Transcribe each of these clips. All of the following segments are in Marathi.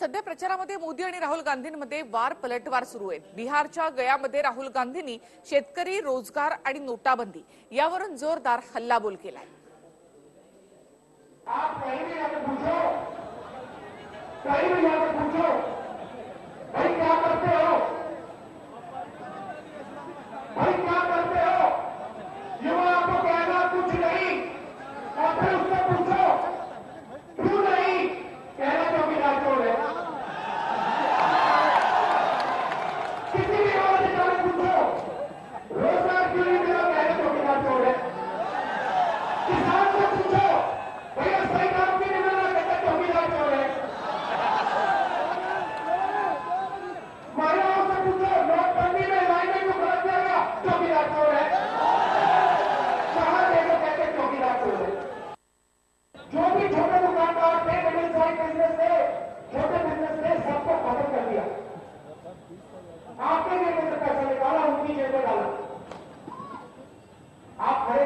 सध्या प्रचारामध्ये मोदी आणि राहुल गांधींमध्ये वार पलटवार सुरू आहेत. बिहारच्या गयामध्ये राहुल गांधींनी शेतकरी रोजगार आणि नोटाबंदी यावरून जोरदार हल्लाबोल केलाय. भाई क्या करते हो? भाई क्या करते हो? आप खड़े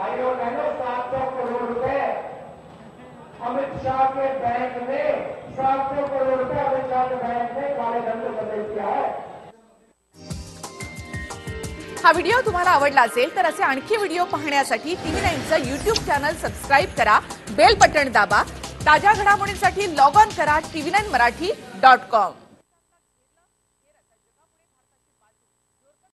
भाइयों बहनों सात सौ करोड़ रुपए अमित शाह के बैंक ने सात सौ करोड़ रुपए अमित शाह के बैंक ने काले धन को बदल किया है। हा व्हिडिओ तुम्हाला आवडला असेल तर असे आणखी व्हिडिओ पाहण्यासाठी टीव्ही नाईनचं युट्यूब चॅनल सबस्क्राईब करा बेल बटन दाबा ताज्या घडामोडींसाठी लॉग ऑन करा TV nine Marathi dot com.